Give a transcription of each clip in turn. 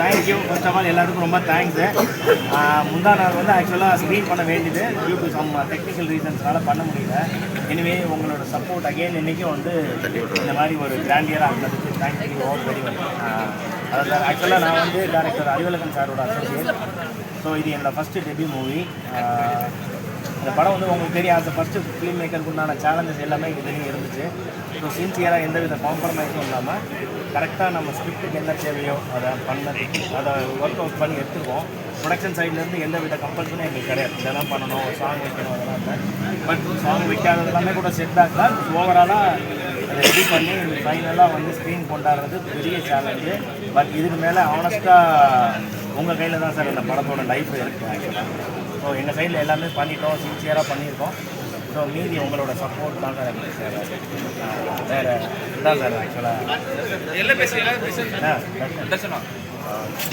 Thank you first of all எல்லாருக்கும் ரொம்ப thanks முந்தா நாள் வந்து ஆக்சுவலாக ஸ்க்ரீன் பண்ண வேண்டியது. டியூ டு சம் டெக்னிக்கல் ரீசன்ஸ்னால பண்ண முடியல. எனிவே உங்களோட சப்போர்ட் அகைன் இன்றைக்கும் வந்து இந்த மாதிரி ஒரு கிராண்டியராக இருந்ததுக்கு தேங்க்யூ ஆல் வெரி மச் அதாவது ஆக்சுவலாக நான் வந்து டேரக்டர் அறிவழகன் சாரோட அசோசியேட் ஸோ இது என்னோடய ஃபஸ்ட்டு டெபியூ மூவி இந்த படம் வந்து உங்களுக்கு தெரியும் அந்த ஃபஸ்ட்டு ஃபிலிம் மேக்கருக்கு உண்டான சேலஞ்சஸ் எல்லாமே இதுலேயும் இருந்துச்சு. ஸோ சின்சியராக எந்த வித காம்ப்ரமைஸும் இல்லாமல் கரெக்டாக நம்ம ஸ்கிரிப்டுக்கு என்ன தேவையோ அதை பண்ண அதை ஒர்க் அவுட் பண்ணி எடுத்துருவோம் ப்ரொடக்ஷன் சைட்லேருந்து எந்த வித கம்பல்ஷனும் எங்களுக்கு கிடையாது. இதெல்லாம் பண்ணணும் சாங் வைக்கணும் அதெல்லாம் இல்லை. பட் சாங் வைக்காதது எல்லாமே கூட செட் பேக் தான். ஓவராலாக அதை ரெடி பண்ணி ஃபைனலாக வந்து ஸ்க்ரீன் கொண்டாடுறது பெரிய சேலஞ்சு பட் இதுக்கு மேலே ஆனஸ்ட்டாக உங்கள் கையில் தான் சார் இந்த படத்தோட லைஃப் இருக்குது ஆக்சுவலாக ஸோ எங்கள் சைடில் எல்லாமே பண்ணிட்டோம் சின்சியராக பண்ணியிருக்கோம். ஸோ மீதி உங்களோட சப்போர்ட் தான் சார் எங்களுக்கு தேவை. வேறு இதுதான் சார் ஆக்சுவலாக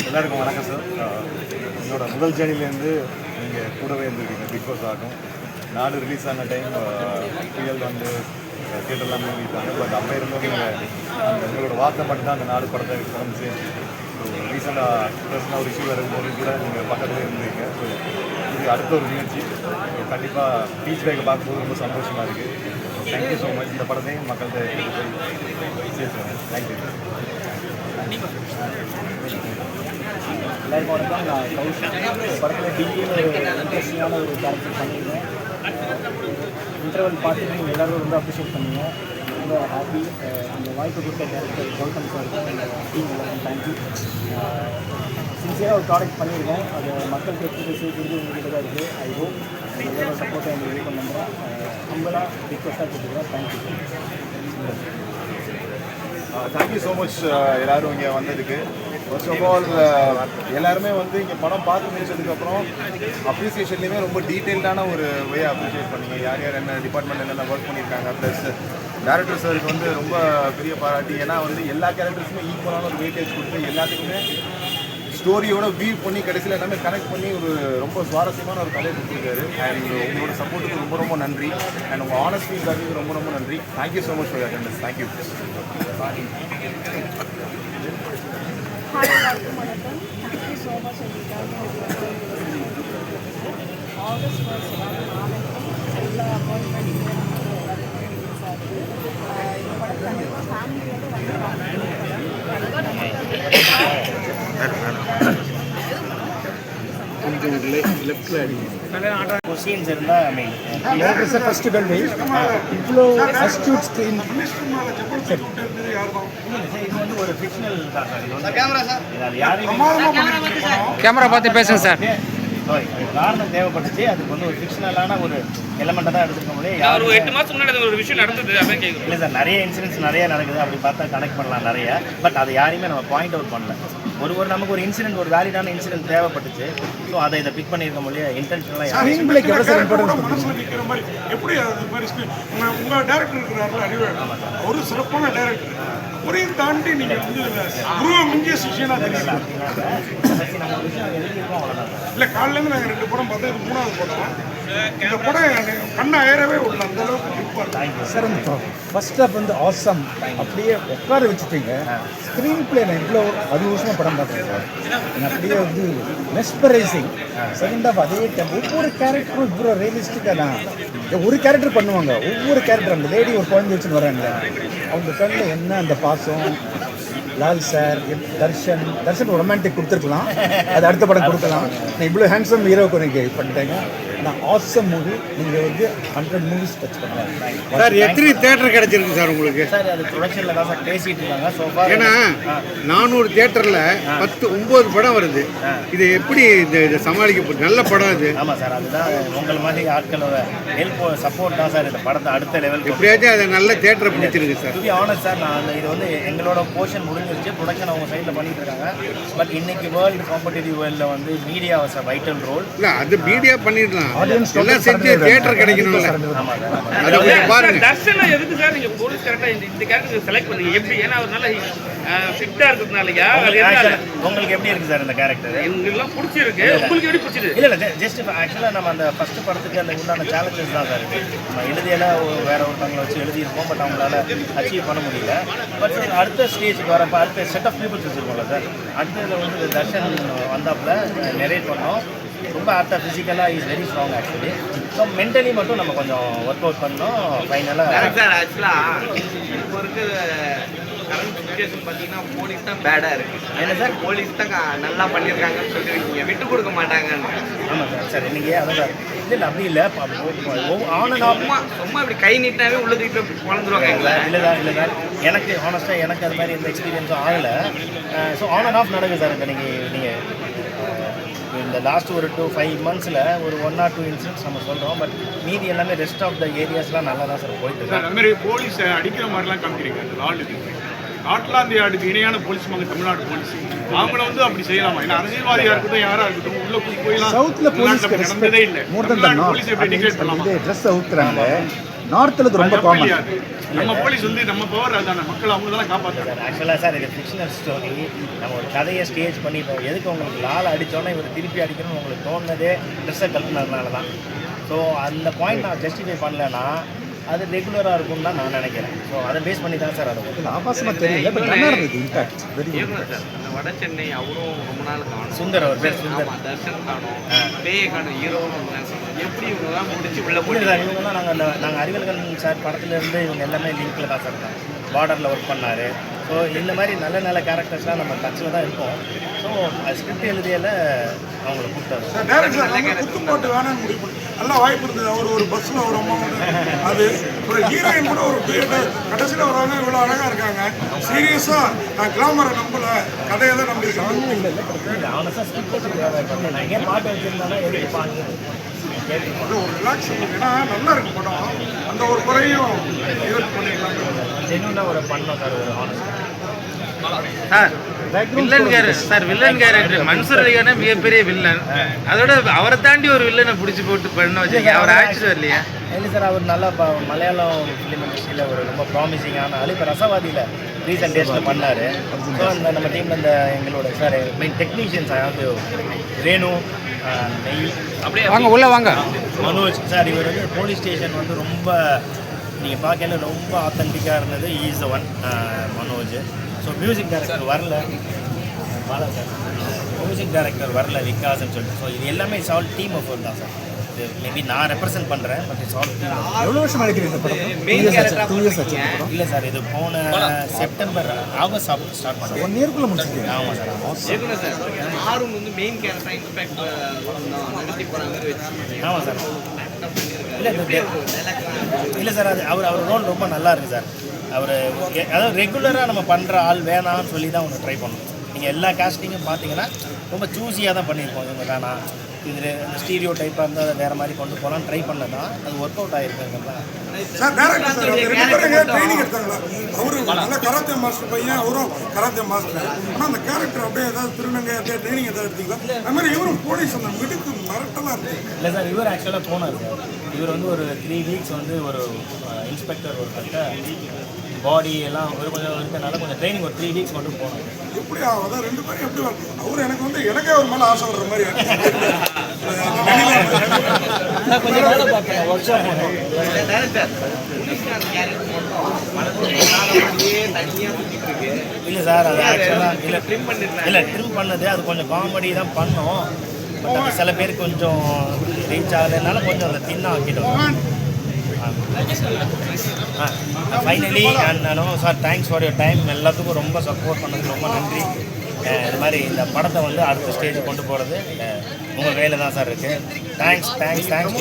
எல்லாருக்கும் வணக்கம் சார் என்னோட முதல் ஜேர்னிலேருந்து நீங்கள் கூடவே இருந்திருக்கீங்க பிக் பாஸ் ஆகும் நாலு ரிலீஸ் ஆன டைம் புயல் வந்து தியேட்டர்லாம் மூவிட்டாங்க பட் அப்போ அந்த உங்களோட வார்த்தை மட்டும்தான் அந்த நாலு படத்தை கொண்டு சேர்ந்து ஸோ ரீசெண்டாக பர்சனாக ஒரு இஷ்யூ வரும்போது கூட நீங்கள் பக்கத்தில் இருந்தீங்க. ஸோ இது அடுத்த ஒரு முயற்சி கண்டிப்பாக பீச் பேக்கை பார்க்கும்போது ரொம்ப சந்தோஷமாக இருக்குது தேங்க்யூ ஸோ மச் இந்த படத்தையும் மக்கள்கிட்ட போய் சேர்த்துறேன் தேங்க்யூ எல்லாருக்கும் வணக்கம் நான் கௌஷிக் இந்த படத்தில் டிவியில் ஒரு இன்ட்ரெஸ்டிங்கான ஒரு கேரக்டர் பண்ணியிருந்தேன் இன்டர்வல் பார்த்துட்டு நீங்கள் எல்லாரும் ரொம்ப அப்ரிஷியேட் பண்ணுவோம் ரொம்ப ஹாப்பி அந்த வாய்ப்பு கொடுத்த டேரக்டர் கௌதம் சார் டீம் எல்லாருக்கும் தேங்க்யூ சின்சியராக ஒரு ப்ராடக்ட் பண்ணியிருக்கேன். அது மக்கள் கேட்டு போய் சேர்க்கிறது உங்கள்கிட்ட தான் இருக்குது ஐ ஹோப் உங்களோட சப்போர்ட்டை எங்களுக்கு இது பண்ணுறேன் ஹம்பலாக ரிக்வஸ்ட்டாக கொடுத்துருக்கேன் தேங்க்யூ தேங்க்யூ ஸோ மச் எல்லோரும் இங்கே வந்ததுக்கு. ஃபர்ஸ்ட் ஆஃப் ஆல் எல்லாருமே வந்து இங்கே படம் பார்த்து முடிச்சதுக்கப்புறம் அப்ரிசியேஷன்லேயுமே ரொம்ப டீட்டெயில்டான ஒரு வே அப்ரிஷியேட் பண்ணீங்க. யார் யார் என்ன டிபார்ட்மெண்ட் என்னென்ன ஒர்க் பண்ணியிருக்காங்க ப்ளஸ் டேரக்டர் சாருக்கு வந்து ரொம்ப பெரிய பாராட்டி. ஏன்னா வந்து எல்லா கேரக்டர்ஸுமே ஈக்குவலான ஒரு வெயிட்டேஜ் கொடுத்து எல்லாத்துக்குமே ஸ்டோரியோட வியூ பண்ணி கடைசியில் எல்லாமே கனெக்ட் பண்ணி ஒரு ரொம்ப சுவாரஸ்யமான ஒரு கதையை கொடுத்துருக்காரு. அண்ட் உங்களோட சப்போர்ட்டுக்கு ரொம்ப ரொம்ப நன்றி. அண்ட் உங்கள் ஆனஸ்ட் ஃபீட்பேக்கு ரொம்ப ரொம்ப நன்றி. Thank you so much for attendance thank you thank you so much August first எல்லா அப்பாயின்மெண்ட் கொஸ்டின்ஸ் ஃபஸ்ட்டு இவ்வளோ ஃபஸ்ட் ஸ்க்ரீன் கேமரா பார்த்து பேசுங்க சார் நோய் காரணம் தேவைப்பட்டுச்சு. அதுக்கு வந்து ஒரு ஃபிக்ஷனலான ஒரு எலமெண்ட்டை தான் எடுத்துக்க முடியும். ஒரு எட்டு மாதம் முன்னாடி ஒரு விஷயம் நடந்தது இல்லை சார் நிறைய இன்சிடென்ட்ஸ் நிறைய நடக்குது. அப்படி பார்த்தா கனெக்ட் பண்ணலாம் நிறைய. பட் அதை யாரையுமே நம்ம பாயிண்ட் அவுட் பண்ணல. ஒரு ஒரு நமக்கு ஒரு இன்சிடென்ட் ஒரு வேலிடான இன்சிடென்ட் தேவைப்பட்டுச்சு. ஸோ அதை இதை பிக் பண்ணியிருக்க முடியாது இன்டென்ஷனலாக எப்படி உங்கள் டேரக்டர் இருக்கிறார்கள் ஒரு சிறப்பான டேரக்டர் ஒரையும் தாண்டி நீங்க வந்து உருவ மிஞ்சிய சிஷியனா சார் இல்ல காலையில இருந்து நாங்க ரெண்டு படம் பார்த்தா இது மூணாவது படம். இந்த படம் கண்ணை ஏறவே விடல அந்த அளவுக்கு அந்த ஃபர்ஸ்ட் ஹாப் வந்து ஆசம் அப்படியே உட்கார வச்சுட்டீங்க. ஸ்க்ரீன் பிளே நான் இவ்வளோ அது வருஷமாக படம் எனக்கு அப்படியே வந்து மெஸ்பரைசிங் செகண்ட் ஹாஃப் அதே டைம் ஒவ்வொரு கேரக்டரும் இவ்வளோ ரியலிஸ்டிக்காக தான். ஒரு கேரக்டர் பண்ணுவாங்க. ஒவ்வொரு கேரக்டர் அந்த லேடி ஒரு குழந்தை வச்சுன்னு வராங்க அவங்க கண்ணில் என்ன அந்த பாசம்? லால் சார் தர்ஷன். தர்ஷன் ரொமான்டிக் கொடுத்துருக்கலாம். அது அடுத்த படம் கொடுக்கலாம். நான் இவ்வளோ ஹேண்ட்ஸம் ஹீரோக்கு நீங்கள் பண்ணிட்டேங்க. நான் ஆசம் மூவி நீங்கள் வந்து ஹண்ட்ரட் மூவிஸ் டச் பண்ணுறேன் சார் எத்தனை தேட்டர் கிடைச்சிருக்கு சார் உங்களுக்கு? சார் அது ப்ரொடக்ஷனில் தான் சார் பேசிட்டு இருக்காங்க. ஸோ ஏன்னா நானூறு தேட்டரில் பத்து ஒம்பது படம் வருது. இது எப்படி இந்த இதை சமாளிக்க? நல்ல படம் இது ஆமாம் சார் அதுதான் உங்கள் மாதிரி ஆட்களோட ஹெல்ப் சப்போர்ட் தான் சார் இந்த படத்தை அடுத்த லெவல் எப்படியாச்சும் அதை நல்ல தேட்டரை பிடிச்சிருக்கு sir. To be honest sir நான் இது வந்து எங்களோட போர்ஷன் முடிஞ்சிருச்சு. ப்ரொடக்ஷன் அவங்க சைடில் பண்ணிட்டு இருக்காங்க. பட் இன்னைக்கு வேர்ல்டு காம்படிட்டிவ் வேர்ல்டில் வந்து media was a vital role இல்லை அது மீடியா பண்ணிடலாம். எல்லாம் செஞ்சு தேட்டர் கிடைக்கணும்ல. அதை கொஞ்சம் பாருங்க. தர்ஷனா எதுக்கு சார் நீங்க போலீஸ் கரெக்டா இந்த இந்த கேரக்டர் செலக்ட் பண்ணீங்க? எப்படி? ஏன்னா அவர் நல்ல ஃபிட்டா இருக்கிறதுனாலயா? அது எதனால? Actually, உங்களுக்கு எப்படி இருக்கு சார் இந்த கேரக்டர் பிடிச்சிருக்கு. உங்களுக்கு எப்படி பிடிச்சது இல்ல இல்ல ஜஸ்ட் ஆக்சுவலாக நம்ம அந்த ஃபர்ஸ்ட் படத்துக்கு அந்த உண்டான சேலஞ்சஸ் தான் சார் இருக்கு நம்ம எழுதியெல்லாம் ஒரு- வேற ஒருத்தவங்களை வச்சு எழுதியிருப்போம் பட் அவங்களால அச்சீவ் பண்ண முடியல. பட் அடுத்த ஸ்டேஜுக்கு வரப்ப அடுத்த செட் ஆஃப் பீப்புள்ஸ் வச்சுருக்கோம்ல சார். அடுத்ததில் வந்து தர்ஷன் வந்தாப்புல நெரேட் பண்ணோம். ரொம்ப ஆக்டாக ஃபிசிக்கலாக is very strong actually so mentally மட்டும் நம்ம கொஞ்சம் ஒர்க் அவுட் பண்ணோம் ஃபைனலாக சார் ஆக்சுவலாக இப்போ இருக்க கரண்ட் சுச்சுவேஷன் பார்த்தீங்கன்னா போலீஸ் தான் பேடாக இருக்கு. என்ன சார்? போலீஸ் தான் நல்லா பண்ணியிருக்காங்கன்னு சொல்லியிருக்கீங்க விட்டு கொடுக்க மாட்டாங்கன்னு. ஆமாம் சார் சார் இன்னைக்கு அதான் சார் இல்லை அப்படி இல்லை. ஆன் சும்மா சும்மா இப்படி கை நீட்டினாவே உள்ள தூக்கிட்டு குழந்துருவாங்க இல்லை சார் இல்லை சார் எனக்கு ஹானஸ்ட்டாக எனக்கு அது மாதிரி எந்த எக்ஸ்பீரியன்ஸும் ஆகலை. ஸோ ஆன் அண்ட் ஆஃப் நடக்குது சார் இப்போ நீங்கள் நீங்கள் இந்த லாஸ்ட் ஒரு டூ ஃபைவ் மந்த்ஸில் ஒரு ஒன் ஆர் டூ இன்சிடென்ட்ஸ் நம்ம சொல்கிறோம் பட் மீதி எல்லாமே ரெஸ்ட் ஆஃப் த ஏரியாஸ்லாம் நல்லா தான் சார் போயிட்டு இருக்கு. அது மாதிரி போலீஸ் அடிக்கிற மாதிரிலாம் காமிக்கிறீங்க? அந்த லார்டுக்கு ஸ்காட்லாந்து யார்டுக்கு இணையான போலீஸ் மங்க தமிழ்நாடு போலீஸ் அவங்கள வந்து அப்படி செய்யலாமா? ஏன்னா அரசியல்வாதியா இருக்கட்டும் யாரா இருக்கட்டும் உள்ள போய் போயலாம் சவுத்தில் போலீஸ்க்கு நடந்ததே இல்லை. போலீஸ் எப்படி டிக்ளேட் பண்ணலாமா? இது ட்ரெஸ் அவுத்துறாங்க. நார்த்தில் இது ரொம்ப காமன்? நம்ம போலீஸ் வந்து நம்ம பவர் அதான மக்கள் அவங்க தான் காப்பாற்றுறாங்க சார் ஆக்சுவலாக சார் இது ஃபிக்ஷனல் ஸ்டோரி நம்ம ஒரு கதையை ஸ்டேஜ் பண்ணி இப்போ எதுக்கு உங்களுக்கு லால் அடித்தோன்னே இவர் திருப்பி அடிக்கணும்னு உங்களுக்கு தோணுனதே ட்ரெஸ்ஸை கலப்புனதுனால தான் ஸோ அந்த பாயிண்ட் நான் ஜஸ்டிஃபை பண்ணலைன்னா அது ரெகுலராக இருக்கும்னு தான் நான் நினைக்கிறேன். ஸோ அதை பேஸ் பண்ணி தான் சார் அது ஆபாசமாக தெரியல பட் நல்லா இருந்தது இன்ஃபேக்ட் வெரி குட் சார். அந்த வட சென்னை அவரும் ரொம்ப நாள் காணும். சுந்தர் அவர் பேர் சுந்தர். ஆமா தர்ஷன் காணும். பேயை காணும் காணும் எப்படி இவங்கெல்லாம் முடிச்சு உள்ள இல்லை போய் சார் இவங்க தான் நாங்கள் அந்த நாங்கள் அறிவியல்கள் சார் படத்துலேருந்து இவங்க எல்லாமே லிங்க்கில் தான் சார் இருக்காங்க. பார்டரில் ஒர்க் பண்ணார். ஸோ இந்த மாதிரி நல்ல நல்ல கேரக்டர்ஸ்லாம் நம்ம டச்சில் தான் இருக்கோம். ஸோ ஸ்கிரிப்ட் எழுதியில் அவங்கள கூப்பிட்டாரு சார் டேரக்ட் சார் நம்ம குத்தும் போட்டு வேணாம்னு முடிவு பண்ணி நல்லா வாய்ப்பு இருந்தது. அவர் ஒரு பஸ்ஸில் ஒரு அம்மா அது ஒரு ஹீரோயின் கூட ஒரு கடைசியில் வரவங்க இவ்வளோ அழகாக இருக்காங்க. சீரியஸாக நான் கிளாமரை நம்பல. கதையை தான் நம்பியிருக்கேன். இல்லை அவனை சார் ஸ்கிரிப்ட் வச்சுருக்காங்க நான் எங்கேயும் பாட்டு வச்சுருந்தாலும் எதுக்கு பாட்டு கேட்டு அது ஒரு ரிலாக்ஸ் ஏன்னா நல்லா இருக்கு படம். அந்த ஒரு குறையும் ஜென்யூனாக ஒரு பண்ணோம் சார் ஒரு sir villain character sir villain character Mansoor Alikhan மிகப்பெரிய வில்லன் அதோட அவரை தாண்டி ஒரு வில்லனை பிடிச்சி போட்டு பண்ண வச்சிருக்கீங்க. அவர் ஆக்சுவல் இல்லையா? இல்லை சார் அவர் நல்லா மலையாளம் ஃபிலிம் இண்டஸ்ட்ரியில் ஒரு ரொம்ப ப்ராமிசிங்கான ஆள். இப்போ ரசவாதியில் ரீசெண்ட் டேஸில் பண்ணார். ஸோ அந்த நம்ம டீமில் இந்த எங்களோட சார் மெயின் டெக்னீஷியன்ஸ் அதாவது ரேணு. நெய். அப்படியே வாங்க உள்ள வாங்க. மனோஜ் சார் இவர் வந்து போலீஸ் ஸ்டேஷன் வந்து ரொம்ப நீங்கள் பார்க்கல ரொம்ப ஆத்தென்டிக்காக இருந்தது. Is one Manoj. So music director வரல. பாலா சார். மியூசிக் டைரக்டர் வரல விகாஸ்ன்னு சொல்லிட்டு. ஸோ இது எல்லாமே இட்ஸ் ஆல் டீம் ஆஃப் தான் சார். மேபி நான் ரெப்ரசென்ட் பண்ணுறேன் பட் இட்ஸ் ஆல் எவ்வளோ வருஷம் கேரக்டராக பண்ணிருக்கீங்க இல்லை சார் இது போன செப்டம்பர் ஆகஸ்ட் ஸ்டார்ட் பண்ணோம். ஒன் இயர்க்குள்ளே முடிச்சிருக்கீங்க. ஆமாம் சார் ஆமாம் சார் ஆர்வம் வந்து மெயின் கேரக்டர் இன்ஸ்பெக்ட் நடத்தி போகிற மாதிரி வச்சு ஆமாம் சார் இல்லை இல்லை சார் அது அவர் அவர் ரோல் ரொம்ப நல்லா இருக்குது சார் அவர் அதாவது ரெகுலராக நம்ம பண்ணுற ஆள் வேணாம்னு சொல்லி தான் ஒன்று ட்ரை பண்ணோம். நீங்கள் எல்லா காஸ்டிங்கும் பார்த்தீங்கன்னா ரொம்ப சூஸியாக தான் பண்ணியிருக்கோம் இவங்க வேணாம். இது இந்த ஸ்டீரியோ டைப்பாக இருந்தால் அதை வேறு மாதிரி கொண்டு போகலான்னு ட்ரை பண்ண தான் அது ஒர்க் அவுட் ஆகிருக்குங்கிறது தான் சார் டேரக்டர் சார் ட்ரைனிங் எடுத்தாங்களா? அவரு நல்ல கராத்தே மாஸ்டர் பையன் அவரும் கராத்தே மாஸ்டர் ஆனால் அந்த கேரக்டர் அப்படியே ஏதாவது திருநங்கை அப்படியே ட்ரைனிங் ஏதாவது எடுத்தீங்களா? அது மாதிரி இவரும் போலீஸ் அந்த மிடுக்கு மிரட்டலாக இருக்கு. இல்லை சார் இவர் ஆக்சுவலாக போனார். இவர் வந்து ஒரு த்ரீ வீக்ஸ் வந்து ஒரு இன்ஸ்பெக்டர் ஒருத்தர்கிட்ட பாடி எல்லாம் ஒரு கொஞ்சம் இருக்கனால கொஞ்சம் ட்ரைனிங் ஒரு த்ரீ வீக்ஸ் மட்டும் போனோம் எப்படி அதான் ரெண்டு பேரும் எப்படி? அவரு எனக்கு வந்து எனக்கே ஒரு மேலே ஆசை வர்ற மாதிரி மனசுல அப்படியே தனியாக சுற்றிட்டு இருக்கு இல்லை சார் அது ஆக்சுவலாக இல்லை. ட்ரிம் பண்ணிருந்தாங்க இல்லை ட்ரிம் பண்ணது அது கொஞ்சம் காமெடி தான் பண்ணோம். பட் அது சில பேர் கொஞ்சம் ரீச் ஆகலைனால கொஞ்சம் அதை தின்னாக ஆக்கிட்டோம். ஃபைனலி நானும் sir thanks for your time எல்லாத்துக்கும் ரொம்ப சப்போர்ட் பண்ணதுக்கு ரொம்ப நன்றி. இது மாதிரி இந்த படத்தை வந்து அடுத்த ஸ்டேஜ் கொண்டு போகிறது உங்கள் கையில் தான் சார் இருக்குது தேங்க்ஸ் தேங்க்ஸ் தேங்க்ஸ்